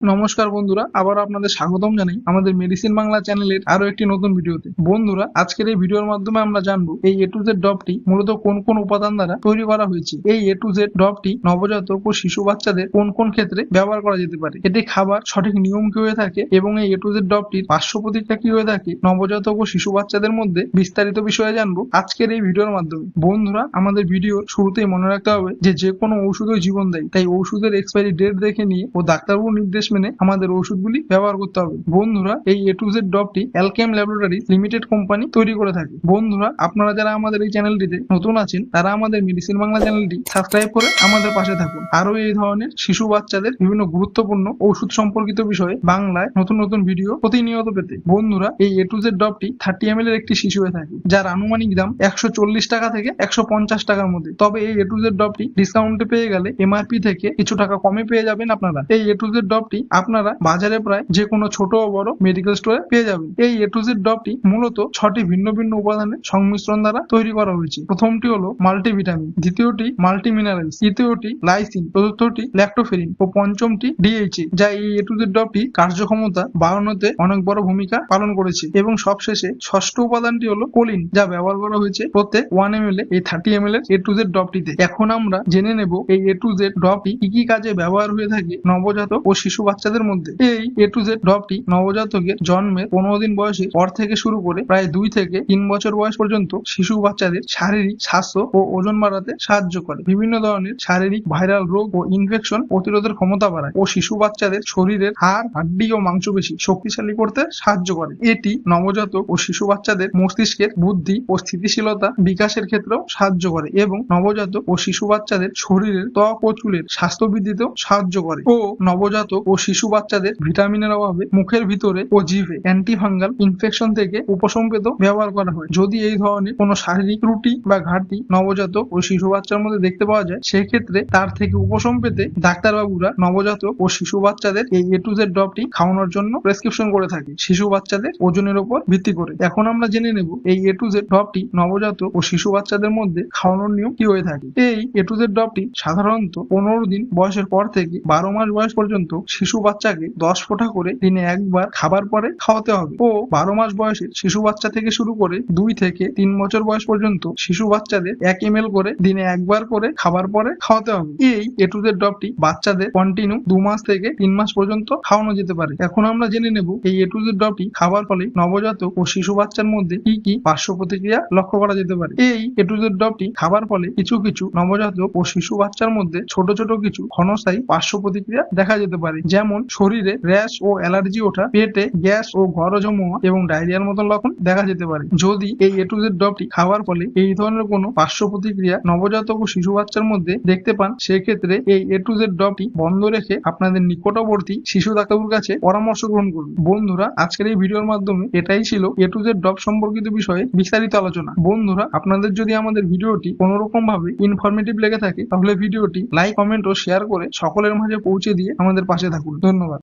নমস্কার বন্ধুরা আবার আপনাদের স্বাগতম জানাই আমাদের মেডিসিন বাংলা চ্যানেলের আরও একটি নতুন ভিডিওতে। বন্ধুরা, আজকের এই ভিডিওর মাধ্যমে আমরা জানব এই এ টু জেড ড্রপটি মূলত কোন কোন উপাদান দ্বারা তৈরি করা হয়েছে? এই এ টু জেড ড্রপটি নবজাতক ও শিশু বাচ্চাদের কোন কোন ক্ষেত্রে ব্যবহার করা যেতে পারে? এটি খাবার সঠিক নিয়ম কি হয়ে থাকে এবং এই এ টু জেড ড্রপটির পার্শ্ব প্রতিক্রিয়া কি হয়ে থাকে? নবজাতক ও শিশু বাচ্চাদের মধ্যে বিস্তারিত বিষয়ে জানব আজকের এই ভিডিওর মাধ্যমে। বন্ধুরা, আমাদের ভিডিও শুরুতেই মনে রাখতে হবে যে যে কোনো ঔষধই জীবন দেয়। তাই ওষুধের এক্সপায়ারি ডেট দেখে নিয়ে ও ডাক্তারবাবুর নির্দেশ মেনে আমাদের ওষুধগুলি ব্যবহার করতে হবে। বন্ধুরা, এই এ টু জেড ড্রপটি অ্যালকেম ল্যাবরেটরি লিমিটেড কোম্পানি তৈরি করে থাকে। বন্ধুরা, আপনারা যারা আমাদের এই চ্যানেলটিতে নতুন আছেন, তারা আমাদের মেডিসিন বাংলা চ্যানেলটি সাবস্ক্রাইব করে আমাদের পাশে থাকুন। আরও এই ধরনের শিশু বাচ্চাদের বিভিন্ন গুরুত্বপূর্ণ ওষুধ সম্পর্কিত বিষয়ে বাংলায় নতুন নতুন ভিডিও প্রতিনিয়ত পেতে। বন্ধুরা, এই এ টু জেড ড্রপটি থার্টি এম এর একটি শিশু হয়ে থাকে, যার আনুমানিক দাম একশো চল্লিশ টাকা থেকে একশো পঞ্চাশ টাকার মধ্যে। তবে এই এ টু জেড ড্রপটি ডিসকাউন্টে পেয়ে গেলে এমআরপি থেকে কিছু টাকা কমে পেয়ে যাবেন আপনারা। এই এ টু জেড ড্রপটি আপনারা বাজারে প্রায় যে কোনো ছোট ও বড় মেডিকেল স্টোরে পেয়ে যাবেন। এই এ টু জেড ড্রপটি মূলত ছটি ভিন্ন ভিন্ন উপাদানের সংমিশ্রণ দ্বারা তৈরি করা হয়েছে। প্রথমটি হলো মাল্টিভিটামিন দ্বিতীয়টি মাল্টি মিনারেলস তৃতীয়টি লাইসিন চতুর্থটি ল্যাক্টোফেরিন ও পঞ্চমটি ডিএইচএ যা এই এ টু জেড ড্রপটি কার্যক্ষমতা বাড়ানোতে অনেক বড় ভূমিকা পালন করেছে। এবং সবশেষে ষষ্ঠ উপাদানটি হলো কোলিন যা ব্যবহার করা হয়েছে প্রত্যেক ওয়ান এম এল এই থার্টি এম এল এর এ টু জেড ড্রপটিতে এখন আমরা জেনে নেব এই এ টু জেড ড্রপটি কি কি কাজে ব্যবহার হয়ে থাকে নবজাতক ও শিশু বাচ্চাদের মধ্যে এই এ টু জেড ড্রপটি নবজাতকের জন্মের পনেরো দিন বয়সে পর থেকে শুরু করে প্রায় দুই থেকে তিন বছর বয়স পর্যন্ত শিশু বাচ্চাদের শারীরিক স্বাস্থ্য ও ওজন বাড়াতে সাহায্য করে। বিভিন্ন ধরনের শারীরিক ভাইরাল রোগ ও ইনফেকশন প্রতিরোধের ক্ষমতা বাড়ায় ও শিশু বাচ্চাদের শরীরের হাড়, হাড্ডি ও মাংসপেশি শক্তিশালী করতে সাহায্য করে। এটি নবজাতক ও শিশু বাচ্চাদের মস্তিষ্কের বুদ্ধি ও স্থিতিশীলতা বিকাশের ক্ষেত্রেও সাহায্য করে এবং নবজাতক ও শিশু বাচ্চাদের শরীরের ত্বক ও চুলের স্বাস্থ্য বৃদ্ধিতেও সাহায্য করে ও নবজাতক ও শিশু বাচ্চাদের ভিটামিনের অভাবে মুখের ভিতরে ও জিভে অ্যান্টিফাঙ্গাল ইনফেকশন থেকে উপশম ব্যবহার করা হয়। যদি এই ধরনের কোনো শারীরিক ত্রুটি বা ঘাটতি নবজাতক ও শিশু বাচ্চার মধ্যে দেখতে পাওয়া যায়, সেক্ষেত্রে তার থেকে উপশম পেতে ডাক্তারবাবুরা নবজাতক ও শিশু বাচ্চাদের এই এ টু জেড ড্রপটি খাওয়ানোর জন্য প্রেসক্রিপশন করে থাকে, শিশু বাচ্চাদের ওজনের উপর ভিত্তি করে। এখন আমরা জেনে নেব এই এ টু জেড ড্রপটি নবজাতক ও শিশু বাচ্চাদের মধ্যে খাওয়ানোর নিয়ম কি হয়ে থাকে। এই এ টু জেড ড্রপটি সাধারণত পনেরো দিন বয়সের পর থেকে বারো মাস বয়স পর্যন্ত শিশু বাচ্চাকে দশ ফোঁটা করে দিনে একবার খাবার পরে খাওয়াতে হবে। ও বারো মাস বয়সের শিশু বাচ্চা থেকে শুরু করে দুই থেকে তিন বছর বয়স পর্যন্ত শিশু বাচ্চাদের এক এম করে দিনে একবার করে খাবার পরে খাওয়াতে হবে। এই এ টু জেড বাচ্চাদের কন্টিনিউ দু মাস থেকে তিন মাস পর্যন্ত খাওয়ানো যেতে পারে। এখন আমরা জেনে নেব এই এ টু জেড ড্রপটি খাবার ফলে নবজাতক ও শিশু বাচ্চার মধ্যে কি কি পার্শ্ব প্রতিক্রিয়া লক্ষ্য করা যেতে পারে। এই এ টু জেড খাবার ফলে কিছু কিছু নবজাতক ও শিশু বাচ্চার মধ্যে ছোট ছোট কিছু ক্ষণস্থায়ী পার্শ্ব প্রতিক্রিয়া দেখা যেতে পারে যেমন শরীরে র্যাশ ও অ্যালার্জি ওঠা, পেটে গ্যাস ও ঘর জমা এবং ডায়রিয়ার মতন লক্ষণ দেখা যেতে পারে। যদি এই এ টু জেড ড্রপটি খাওয়ার ফলে এই ধরনের কোনো পার্শ্ব প্রতিক্রিয়া নবজাতক ও শিশু বাচ্চার মধ্যে দেখতে পান, সেক্ষেত্রে এই এ টু জেড ড্রপটি বন্ধ রেখে আপনাদের নিকটবর্তী শিশু ডাক্তারবাবুর কাছে পরামর্শ গ্রহণ করুন। বন্ধুরা, আজকের এই ভিডিওর মাধ্যমে এটাই ছিল এ টু জেড ড্রপ সম্পর্কিত বিষয়ে বিস্তারিত আলোচনা। বন্ধুরা, আপনাদের যদি আমাদের ভিডিওটি কোনো রকম ভাবে ইনফরমেটিভ লেগে থাকে, তাহলে ভিডিওটি লাইক কমেন্ট ও শেয়ার করে সকলের মাঝে পৌঁছে দিয়ে আমাদের পাশে ধন্যবাদ।